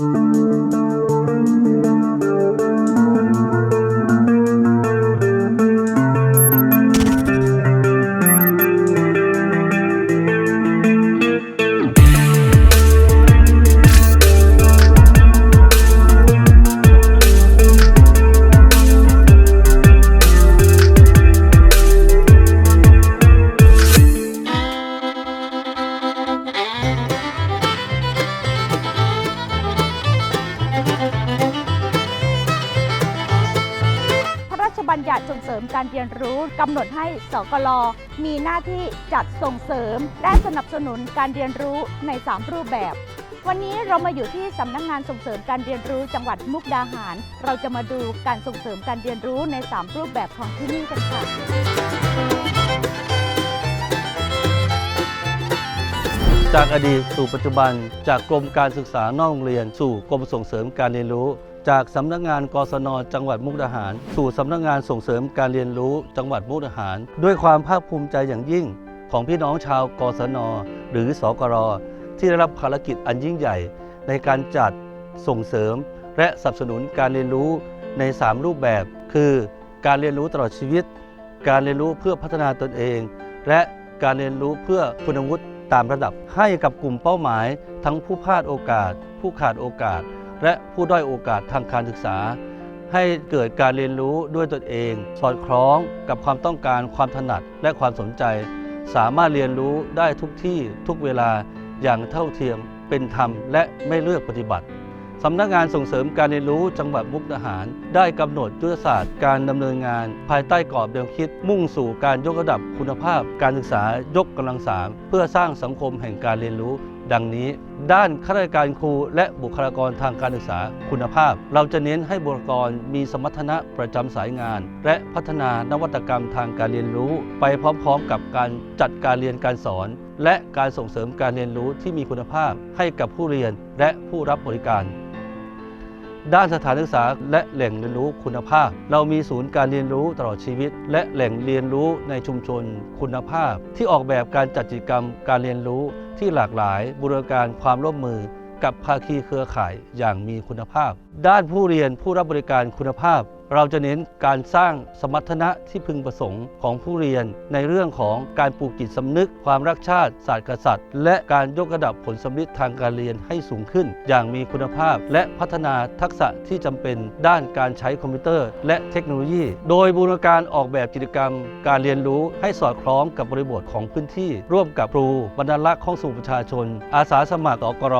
พ ริมการเรียนรู้กำหนดให้สกลมีหน้าที่จัดส่งเสริม และสนับสนุนการเรียนรู้ใน 3 รูปแบบ วันนี้เรามาอยู่ที่สำนักงานส่งเสริมการเรียนรู้จังหวัดมุกดาหาร เราจะมาดูการส่งเสริมการเรียนรู้ใน 3 รูปแบบของที่นี่กันค่ะจากอดีตสู่ปัจจุบัน จากกรมการศึกษานอกโรงเรียนสู่กรมส่งเสริมการเรียนรู้ จากสำนักงานกศนจังหวัดมุกดาหาร สู่สำนักงานส่งเสริมการเรียนรู้จังหวัดมุกดาหาร ด้วยความภาคภูมิใจอย่างยิ่งของพี่น้องชาวกศนหรือสกรที่ได้รับภารกิจอันยิ่งใหญ่ ในการจัดส่งเสริม และสนับสนุนการเรียนรู้ใน 3 รูปแบบ คือการเรียนรู้ตลอดชีวิต การเรียนรู้เพื่อพัฒนาตนเอง และการเรียนรู้เพื่อคุณวุฒิตามระดับให้กับกลุ่มเป้าหมาย ทั้งผู้พลาดโอกาส ผู้ขาดโอกาส และผู้ด้อยโอกาสทางการศึกษา ให้เกิดการเรียนรู้ด้วยตนเอง สอดคล้องกับความต้องการความถนัดและความสนใจ สามารถเรียนรู้ได้ทุกที่ทุกเวลาอย่างเท่าเทียมเป็นธรรมและไม่เลือกปฏิบัติสำนักงานส่งเสริมการเรียนรู้จังหวัดมุกดาหาร ได้กำหนดยุทธศาสตร์การดำเนินงาน ภายใต้กรอบแนวคิด มุ่งสู่การยกระดับคุณภาพ การศึกษายกกำลังสามเพื่อสร้างสังคมแห่งการเรียนรู้ ดังนี้ ด้านข้าราชการครูและบุคลากรทางการศึกษาคุณภาพ เราจะเน้นให้บุคลากรมีสมรรถนะประจำสายงาน และพัฒนานวัตกรรมทางการเรียนรู้ ไปพร้อมๆ กับการจัดการเรียนการสอน และการส่งเสริมการเรียนรู้ที่มีคุณภาพให้กับผู้เรียนและผู้รับบริการ ด้านสถานศึกษาและแหล่งเรียนรู้คุณภาพ เรามีศูนย์การเรียนรู้ตลอดชีวิต และแหล่งเรียนรู้ในชุมชนคุณภาพ ที่ออกแบบการจัดกิจกรรมการเรียนรู้ที่หลากหลายบูรณาการความร่วมมือกับภาคีเครือข่ายอย่างมีคุณภาพ ด้านผู้เรียนผู้รับบริการคุณภาพ เราจะเน้นการสร้างสมรรถนะที่พึงประสงค์ของผู้เรียน ในเรื่องของการปลูกจิตสำนึก ความรักชาติศาสตร์กษัตริย์ และการยกระดับผลสำลิดทางการเรียนให้สูงขึ้น อย่างมีคุณภาพ และพัฒนาทักษะที่จำเป็นด้านการใช้คอมพิวเตอร์ และเทคโนโลยี โดยบูรณาการออกแบบกิจกรรม การเรียนรู้ให้สอดคล้องกับบริบทของพื้นที่ ร่วมกับครูบรรลักษ์ของสู่ประชาชน อาสาสมัครอกร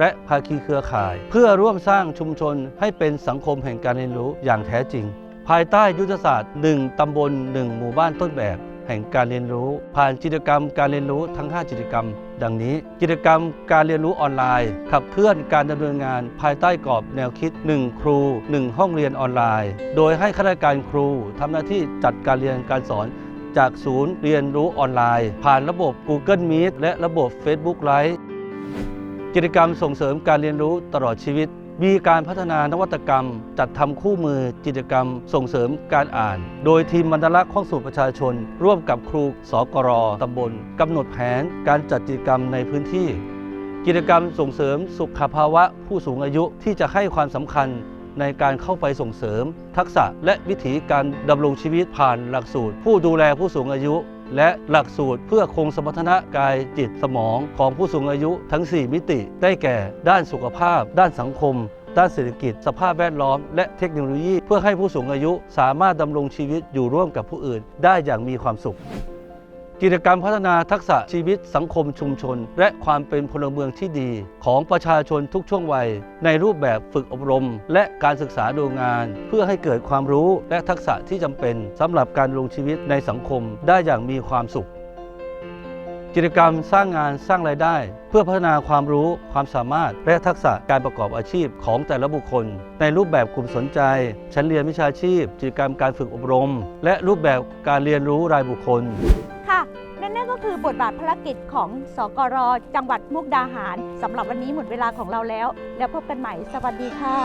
และภาคีเครือข่าย เพื่อร่วมสร้างชุมชนให้เป็นสังคมแห่งการเรียนรู้อย่างแท้จริง ภายใต้ยุทธศาสตร์ 1 ตำบล 1 หมู่บ้านต้นแบบ แห่งการเรียนรู้ ผ่านกิจกรรมการเรียนรู้ทั้ง 5 กิจกรรม ดังนี้ กิจกรรมการเรียนรู้ออนไลน์ ขับเคลื่อนการดำเนินงาน ภายใต้กรอบแนวคิด 1 ครู 1 ห้องเรียนออนไลน์ โดยให้ข้าราชการครูทำหน้าที่จัดการเรียนการสอนจากศูนย์เรียนรู้ออนไลน์ ผ่านระบบ Google Meet และระบบ Facebook Live กิจกรรมส่งเสริมการเรียนรู้ตลอดชีวิต มีการพัฒนานวัตกรรม จัดทำคู่มือกิจกรรม ส่งเสริมการอ่าน โดยทีมบรรลักษ์ข้องสู่ประชาชน ร่วมกับครูสกรตำบลกำหนดแผนการจัดกิจกรรมในพื้นที่ กิจกรรมส่งเสริมสุขภาวะผู้สูงอายุที่จะให้ความสำคัญในการเข้าไปส่งเสริม ทักษะและวิถีการดำรงชีวิตผ่านหลักสูตร ผู้ดูแลผู้สูงอายุ และหลักสูตรเพื่อคงสมรรถนะกายจิตสมองของผู้สูงอายุทั้ง 4 มิติ ได้แก่ ด้านสุขภาพ ด้านสังคม ด้านเศรษฐกิจ สภาพแวดล้อม และเทคโนโลยี เพื่อให้ผู้สูงอายุสามารถดำรงชีวิตอยู่ร่วมกับผู้อื่น ได้อย่างมีความสุข กิจกรรมพัฒนาทักษะชีวิตสังคมชุมชน และความเป็นพลเมืองที่ดี ของประชาชนทุกช่วงวัย ในรูปแบบฝึกอบรม และการศึกษาดูงาน เพื่อให้เกิดความรู้และทักษะที่จำเป็นสำหรับการลงชีวิตในสังคมได้อย่างมีความสุข กิจกรรมสร้างงานสร้างรายได้ เพื่อพัฒนาความรู้ความสามารถ และทักษะการประกอบอาชีพของแต่ละบุคคล ในรูปแบบกลุ่มสนใจ ชั้นเรียนวิชาชีพ กิจกรรมการฝึกอบรม และรูปแบบการเรียนรู้รายบุคคล บทบาทภารกิจของสกรจังหวัดมุกดาหารสำหรับวันนี้หมดเวลาของเราแล้ว แล้วพบกันใหม่ สวัสดีค่ะ